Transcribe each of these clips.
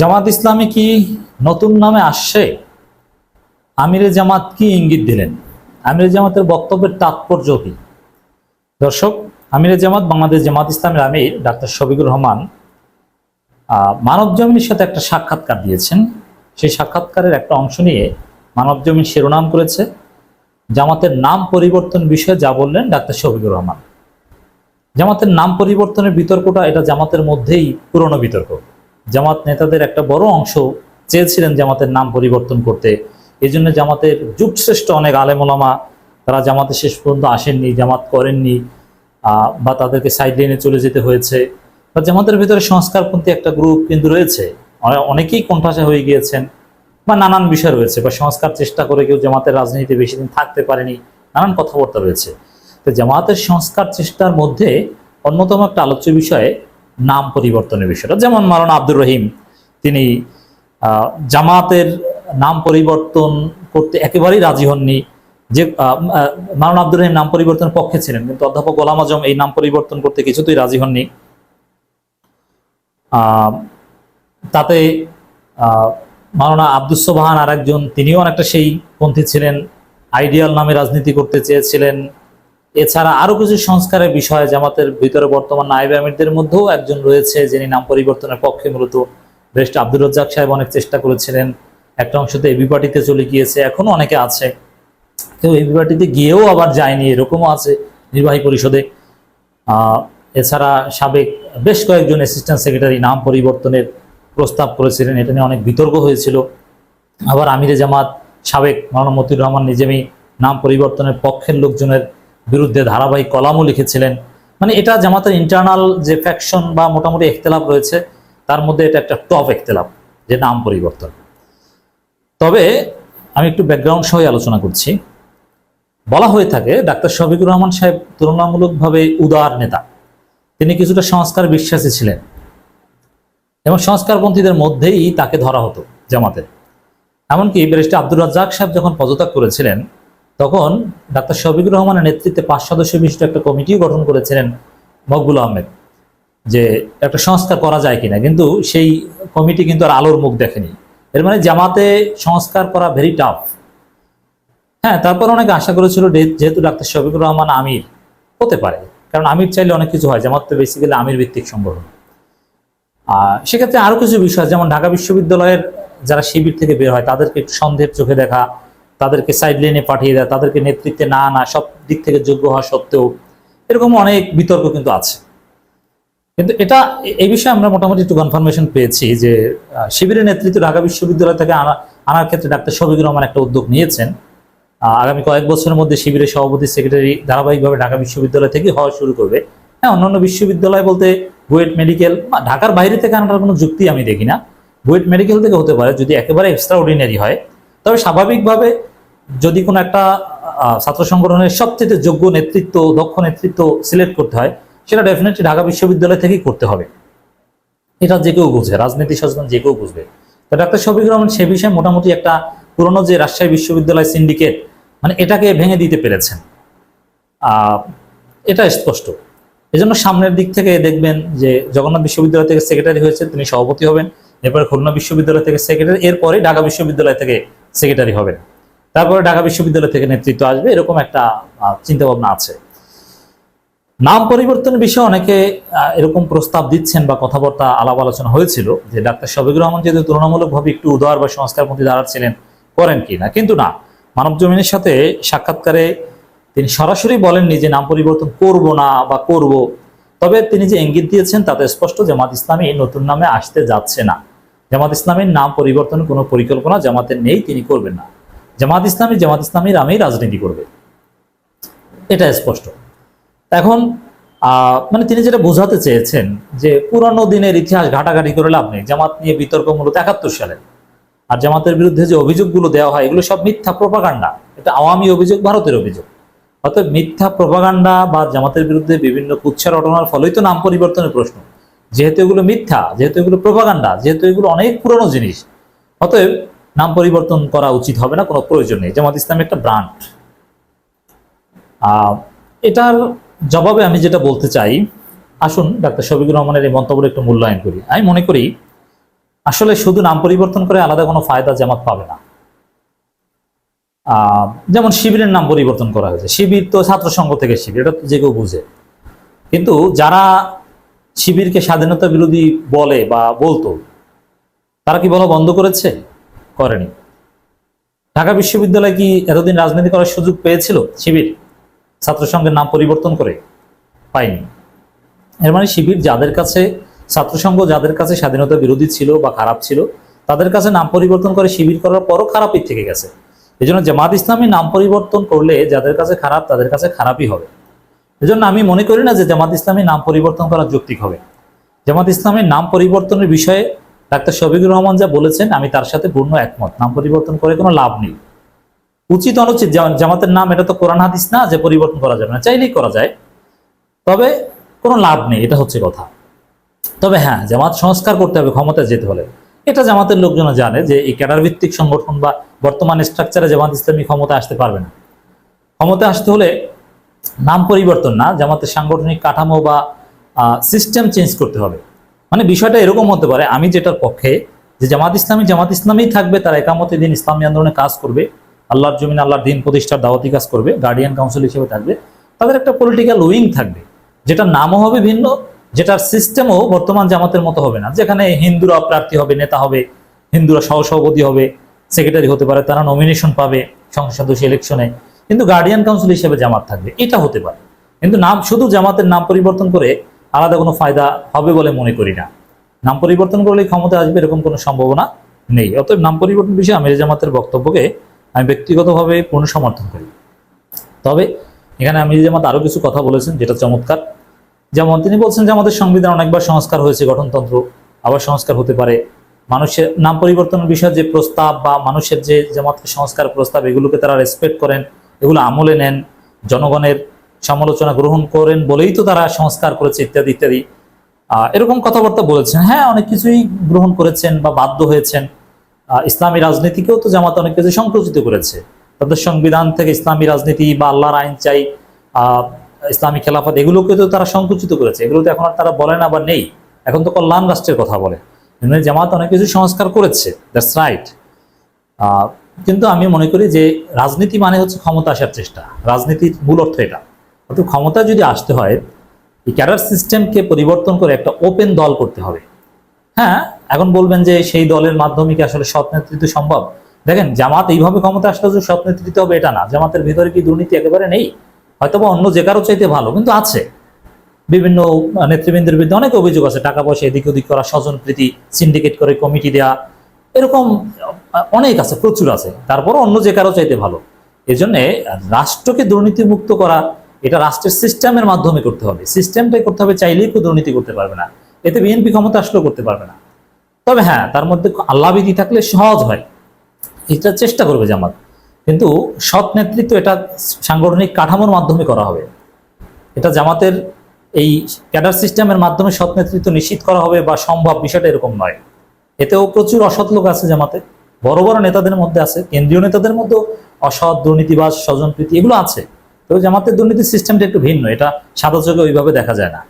জামাত ইসলামী কি নতুন নামে আসছে? আমিরে জামাত কি ইঙ্গিত দিলেন? আমিরে জামাতের বক্তব্যের তাৎপর্য কি? দর্শক, আমিরে জামাত বাংলাদেশ জামাত ইসলামের আমির ডাক্তার শফিকুর রহমান মানব জমিনের সাথে একটা সাক্ষাৎকার দিয়েছেন। সেই সাক্ষাৎকারের একটা অংশ নিয়ে মানব জমিন শিরোনাম করেছে। জামাতের নাম পরিবর্তন বিষয়ে যা বললেন ডাক্তার শফিকুর রহমান। জামাতের নাম পরিবর্তনের বিতর্কটা এটা জামাতের মধ্যেই পুরনো বিতর্ক। জামাত নেতাদের একটা বড় অংশ চেয়েছিলেন জামাতের নাম পরিবর্তন করতে। এই জন্য জামাতের যুগশ্রেষ্ঠ অনেক আলেমোলামা, তারা জামাতে শেষ পর্যন্ত আসেননি, জামাত করেননি বা তাদেরকে সাইড লাইনে চলে যেতে হয়েছে। বা জামাতের ভিতরে সংস্কারপন্থী একটা গ্রুপ কিন্তু রয়েছে। অনেকেই কণ্ঠাসা হয়ে গিয়েছেন, বা নানান বিষয় রয়েছে, বা সংস্কার চেষ্টা করে কেউ জামাতের রাজনীতিতে বেশি দিন থাকতে পারেনি, নানান কথাবার্তা রয়েছে। তো জামাতের সংস্কার চেষ্টার মধ্যে অন্যতম একটা আলোচ্য বিষয়ে নাম পরিবর্তনের বিষয়টা। যেমন মারানা আব্দুর রহিম, তিনি জামাতের নাম পরিবর্তন করতে একেবারেই রাজি হননি। যে মারানা আব্দুর রহিম নাম পরিবর্তনের পক্ষে ছিলেন, কিন্তু অধ্যাপক গোলাম আজম এই নাম পরিবর্তন করতে কিছুতেই রাজি হননি। তাতে মাওলানা আব্দুস সোবাহান আর একজন তিনিও অনেকটা সেই পন্থী ছিলেন, আইডিয়াল নামে রাজনীতি করতে চেয়েছিলেন। এছাড়া আরও কিছু সংস্কারের বিষয়, জামাতের ভিতরে বর্তমান নায়েব আমিরদের মধ্যেও একজন রয়েছে যিনি নাম পরিবর্তনের পক্ষে মূলত বেস্ট আব্দুর রাজ্জাক সাহেব অনেক চেষ্টা করেছিলেন। একটা অংশতে এবি পার্টিতে চলে গিয়েছে, এখনও অনেকে আছে। কেউ এবি পার্টিতে গিয়েও আবার যায়নি, এরকমও আছে নির্বাহী পরিষদে। এছাড়া সাবেক বেশ কয়েকজন অ্যাসিস্ট্যান্ট সেক্রেটারি নাম পরিবর্তনের প্রস্তাব করেছিলেন, এটা নিয়ে অনেক বিতর্ক হয়েছিল। আবার আমিরে জামাত সাবেক মতিউর রহমান নিজেমি নাম পরিবর্তনের পক্ষের লোকজনের বিরুদ্ধে ধারাবাহিক কলামও লিখেছিলেন। মানে এটা জামাতের ইন্টারনাল যে ফ্যাকশন বা মোটামুটি এখতেলাফ রয়েছে, তার মধ্যে এটা একটা টপ এখতেলাফ যে নাম পরিবর্তন। তবে আমি একটু ব্যাকগ্রাউন্ড সহ আলোচনা করছি। বলা হয়ে থাকে, ডাক্তার শফিকুর রহমান সাহেব তুলনামূলকভাবে উদার নেতা। তিনি কিছুটা সংস্কার বিশ্বাসী ছিলেন। এবং সংস্কারপন্থীদের মধ্যেই তাকে ধরা হতো জামাতে। এমনকি ব্যারিস্টার আব্দুর রাজ্জাক সাহেব যখন পদত্যাগ করেছিলেন তখন ডাক্তার শফিকুর রহমানের নেতৃত্বে পাঁচ সদস্য বিশিষ্ট একটা কমিটিও গঠন করেছিলেন মকবুল আহমেদ, যে একটা সংস্কার করা যায় কিনা। কিন্তু সেই কমিটি কিন্তু আর আলোর মুখ দেখেনি। এর মানে জামাতে সংস্কার করা ভেরি টাফ হ্যাঁ তারপর অনেকে আশা করেছিল যেহেতু ডাক্তার শফিকুর রহমান আমির, হতে পারে। কারণ আমির চাইলে অনেক কিছু হয়, জামাত তো বেসিক্যালি আমির ভিত্তিক সংগঠন। আর সেক্ষেত্রে আরও কিছু বিষয়, যেমন ঢাকা বিশ্ববিদ্যালয়ের যারা শিবির থেকে বের হয়, তাদেরকে একটু সন্দেহের চোখে দেখা তাদেরকে সাইড লাইনে পাঠিয়ে দেয়, তাদেরকে নেতৃত্বে না না সব দিক থেকে যোগ্য হওয়া সত্ত্বেও এরকম অনেক বিতর্ক কিন্তু আছে। কিন্তু এটা এই বিষয়ে আমরা মোটামুটি একটু কনফার্মেশন পেয়েছি যে শিবিরের নেতৃত্ব ঢাকা বিশ্ববিদ্যালয় থেকে আনা আনার ক্ষেত্রে ডাক্তার শফিকুর রহমান একটা উদ্যোগ নিয়েছেন। আগামী কয়েক বছরের মধ্যে শিবিরের সভাপতি সেক্রেটারি ধারাবাহিকভাবে ঢাকা বিশ্ববিদ্যালয় থেকে হওয়া শুরু করবে। হ্যাঁ অন্যান্য বিশ্ববিদ্যালয় বলতে বুয়েট মেডিকেল বা ঢাকার বাইরে থেকে আনার কোনো যুক্তি আমি দেখি না। বুয়েট মেডিকেল থেকে হতে পারে, যদি একেবারে এক্সট্রা অর্ডিনারি হয়। তবে স্বাভাবিকভাবে যদি কোনো একটা ছাত্র সংগঠনের সবচেয়ে যোগ্য নেতৃত্ব, দক্ষ নেতৃত্ব সিলেক্ট করতে হয়, সেটা ডেফিনেটলি ঢাকা বিশ্ববিদ্যালয় থেকেই করতে হবে। এটা যে কেউ বুঝে রাজনীতি সচেতন যে কেউ বুঝবে। তো ডাক্তার শফিকুর রহমান সে বিষয়ে মোটামুটি একটা পুরনো যে রাজশাহী বিশ্ববিদ্যালয় সিন্ডিকেট মানে এটাকে ভেঙে দিতে পেরেছেন। এটা স্পষ্ট। এজন্য সামনের দিক থেকে দেখবেন যে জগন্নাথ বিশ্ববিদ্যালয় থেকে সেক্রেটারি হয়েছে, তিনি সভাপতি হবেন। এরপরে খুলনা বিশ্ববিদ্যালয় থেকে সেক্রেটারি এরপরে ঢাকা বিশ্ববিদ্যালয় থেকে সেক্রেটারি হবেন। তারপরে ঢাকা বিশ্ববিদ্যালয় থেকে নেতৃত্ব আসবে, এরকম একটা চিন্তা ভাবনা আছে। নাম পরিবর্তনের বিষয়ে অনেকে এরকম প্রস্তাব দিচ্ছেন বা কথাবার্তা আলাপ আলোচনা হয়েছিল যে ডাক্তার শফিকুর রহমান যেহেতু তুলনামূলকভাবে একটু উদার বা সংস্কার সংস্কারপন্থী দাঁড়াচ্ছিলেন, করেন কি না? কিন্তু না, মানব জমিনের সাথে সাক্ষাৎকারে তিনি সরাসরি বলেননি যে নাম পরিবর্তন করব না বা করব। তবে তিনি যে ইঙ্গিত দিয়েছেন তাতে স্পষ্ট, জামাত ইসলামী নতুন নামে আসতে যাচ্ছে না। জামাত ইসলামীর নাম পরিবর্তনের কোনো পরিকল্পনা জামাতের নেই, তিনি করবেন না। জামাত ইসলামী, জামাত ইসলামীর আমেই রাজনীতি করবে। এটা স্পষ্ট। এখন মানে তিনি যেটা বোঝাতে চেয়েছেন যে পুরানো দিনের ইতিহাস ঘাটাঘাটি করে লাভ নেই। জামাত নিয়ে বিতর্ক মূলত একাত্তর সালে। আর জামাতের বিরুদ্ধে যে অভিযোগগুলো দেওয়া হয়, এগুলো সব মিথ্যা প্রপাগান্ডা। এটা আওয়ামী অভিযোগ, ভারতের অভিযোগ। অর্থাৎ মিথ্যা প্রপাগান্ডা বা জামাতের বিরুদ্ধে বিভিন্ন কুচ্ছা রটনার ফলেই তো নাম পরিবর্তনের প্রশ্ন। যেহেতু এগুলো মিথ্যা, যেহেতু এগুলো প্রপাগান্ডা, যেহেতু এগুলো অনেক পুরনো জিনিস। অতএব নাম পরিবর্তন করা উচিত হবে না, কোনো প্রয়োজন নেই। জামাত ইসলাম একটা ব্রান্ড এটার জবাবে আমি যেটা বলতে চাই, আসুন ডাক্তার শফিকুর রহমানের এই মন্তব্য একটু মূল্যায়ন করি। আমি মনে করি, আসলে শুধু নাম পরিবর্তন করে আলাদা কোনো ফায়দা জামাত পাবে না। যেমন শিবিরের নাম পরিবর্তন করা হয়েছে। শিবির তো ছাত্র সংঘ থেকে শিবির, এটা তো যে কেউ বুঝে। কিন্তু যারা শিবিরকে স্বাধীনতা বিরোধী বলে বা বলতো, তারা কি বলা বন্ধ করেছে? করেনি। ঢাকা বিশ্ববিদ্যালয় কি এতদিন রাজনীতি করার সুযোগ পেয়েছিল? শিবির ছাত্র সংঘের নাম পরিবর্তন করে পায়নি। এর মানে শিবির যাদের কাছে, ছাত্রসংঘ যাদের কাছে স্বাধীনতা বিরোধী ছিল বা খারাপ ছিল, তাদের কাছে নাম পরিবর্তন করে শিবির করার পরও খারাপই থেকে গেছে। এই জন্য জামাত ইসলামী নাম পরিবর্তন করলে যাদের কাছে খারাপ, তাদের কাছে খারাপই হবে। এজন্য আমি মনে করি না যে জামাত ইসলামী নাম পরিবর্তন করা যৌক্তিক হবে। জামাত ইসলামের নাম পরিবর্তনের বিষয়ে ডাক্তার শফিকুর রহমান যা বলেছেন, আমি তার সাথে পূর্ণ একমত। নাম পরিবর্তন করে কোনো লাভ নেই। উচিত অনুচিত জামা- জামাতের নাম, এটা তো কোরআন হাদিস না যে পরিবর্তন করা যাবে না, চাইলেই করা যায়। তবে কোনো লাভ নেই, এটা হচ্ছে কথা। তবে হ্যাঁ জামাত সংস্কার করতে হবে, ক্ষমতায় যেতে হলে। এটা জামাতের লোকজন জানে যে এই ক্যাডার ভিত্তিক সংগঠন বা বর্তমান স্ট্রাকচারে জামাত ইসলামী ক্ষমতা আসতে পারবে না। ক্ষমতা আসতে হলে নাম পরিবর্তন না, জামাতের সাংগঠনিক কাঠামো বা সিস্টেম চেঞ্জ করতে হবে। মানে বিষয়টা এরকম হতে পারে, আমি যেটার পক্ষে যে জামাত ইসলামী জামাত ইসলামী থাকবে, তারা একামতে দিন ইসলামী আন্দোলনে কাজ করবে, আল্লাহর জমিন আল্লাহর দিন প্রতিষ্ঠার দাওয়াতি কাজ করবে গার্ডিয়ান কাউন্সিল হিসেবে থাকবে, তাদের একটা পলিটিক্যাল উইং থাকবে, যেটার নামও হবে ভিন্ন, যেটার সিস্টেমও বর্তমান জামাতের মতো হবে না, যেখানে হিন্দুরা প্রার্থী হবে, নেতা হবে, হিন্দুরা সহসভাপতি হবে সেক্রেটারি হতে পারে, তারা নমিনেশন পাবে সংসদ সদস্য ইলেকশনে কিন্তু গার্ডিয়ান কাউন্সিল হিসেবে জামাত থাকবে, এটা হতে পারে, কিন্তু নাম, শুধু জামাতের নাম পরিবর্তন করে আলাদা কোনো ফায়দা হবে বলে মনে করি না। নাম পরিবর্তন করলে ক্ষমতা আসবে এরকম কোনো সম্ভাবনা নেই। অতএব নাম পরিবর্তন বিষয়ে আমির জামাতের বক্তব্যকে আমি ব্যক্তিগতভাবে পূর্ণ সমর্থন করি। তবে এখানে আমির জামাত আরও কিছু কথা বলেছেন যেটা চমৎকার। যেমন তিনি বলছেন যে আমাদের সংবিধান অনেকবার সংস্কার হয়েছে, গঠনতন্ত্র আবার সংস্কার হতে পারে। মানুষের নাম পরিবর্তনের বিষয়ে যে প্রস্তাব বা মানুষের যে জামাতের সংস্কার প্রস্তাব, এগুলোকে তারা রেসপেক্ট করেন, এগুলো আমলে নেন। জনগণের সমালোচনা গ্রহণ করেন বলেই তো তারা সংস্কার করেছে ইত্যাদি ইত্যাদি। এরকম কথাবার্তা বলেছেন। হ্যাঁ অনেক কিছুই গ্রহণ করেছেন বা বাধ্য হয়েছেন। ইসলামী রাজনীতিকেও তো জামাত অনেক কিছু সংকুচিত করেছে। তাদের সংবিধান থেকে ইসলামী রাজনীতি বা আল্লাহর আইন চাই ইসলামী খেলাফত, এগুলোকে তো তারা সংকুচিত করেছে। এগুলো তো এখন আর তারা বলে না বা নেই। এখন তো কল্যাণ রাষ্ট্রের কথা বলে। জামাত অনেক কিছু সংস্কার করেছে। দ্যাটস রাইট কিন্তু আমি মনে করি যে রাজনীতি মানে হচ্ছে ক্ষমতা আসার চেষ্টা। রাজনীতির মূল অর্থ এটা। অর্থাৎ ক্ষমতা যদি আসতে হয়, এই ক্যাডার সিস্টেমকে পরিবর্তন করে একটা ওপেন দল করতে হবে। হ্যাঁ এখন বলবেন যে সেই দলের মাধ্যমে কি আসলে সৎ নেতৃত্ব সম্ভব? দেখেন, জামাত এইভাবে ক্ষমতা আসলে যে সৎ নেতৃত্ব হবে এটা না। জামাতের ভিতরে কি দুর্নীতি একেবারে নেই? হয়তোবা অন্য যে কারও চাইতে ভালো, কিন্তু আছে। বিভিন্ন নেতৃবৃন্দের বিরুদ্ধে অনেক অভিযোগ আছে। টাকা পয়সা এদিক ওদিক করা স্বজন প্রীতি সিন্ডিকেট করে কমিটি দেওয়া এরকম অনেক আছে, প্রচুর আছে। তারপরও অন্য যে কারও চাইতে ভালো। এই জন্য রাষ্ট্রকে দুর্নীতিমুক্ত করা এটা রাষ্ট্রের সিস্টেমের মাধ্যমে করতে হবে। সিস্টেমটাই করতে হবে, চাইলেই কেউ দুর্নীতি করতে পারবে না। এতে বিএনপি ক্ষমতা আসলেও করতে পারবে না। তবে হ্যাঁ তার মধ্যে আল্লাবিধি থাকলে সহজ হয়। এটা চেষ্টা করবে জামাত। কিন্তু সৎ নেতৃত্ব এটা সাংগঠনিক কাঠামোর মাধ্যমে করা হবে। এটা জামাতের এই ক্যাডার সিস্টেমের মাধ্যমে সৎ নেতৃত্ব নিশ্চিত করা হবে বা সম্ভব বিষয়টা এরকম নয়। এতেও প্রচুর অসৎ লোক আছে জামাতে। বড় বড় নেতাদের মধ্যে আছে, কেন্দ্রীয় নেতাদের মধ্যেও অসৎ দুর্নীতিবাস স্বজনপ্রীতি এগুলো আছে। তবে জামাতের দুর্নীতির সিস্টেমটা একটু ভিন্ন, এটা সাদা চোখে ওইভাবে দেখা যায় না।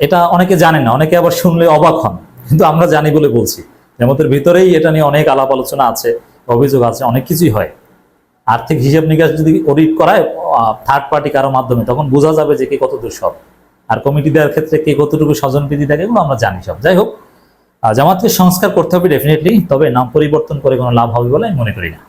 এটা অনেকে জানে না, অনেকে আবার শুনলে অবাক হন, কিন্তু আমরা জানি বলে বলছি। জামাতের ভিতরেই এটা নিয়ে অনেক আলাপ আলোচনা আছে, অভিযোগ আছে, অনেক কিছুই হয়। আর্থিক হিসাব নিকাশ যদি অডিট করায় থার্ড পার্টি কারও মাধ্যমে, তখন বোঝা যাবে যে কে কত দূর সব আর কমিটি দেওয়ার ক্ষেত্রে কে কতটুকু স্বজনপ্রীতি থাকে, এগুলো আমরা জানি সব। যাই হোক জামাতকে সংস্কার করতে হবে ডেফিনেটলি তবে নাম পরিবর্তন করে কোনো লাভ হবে বলে আমি মনে করি না।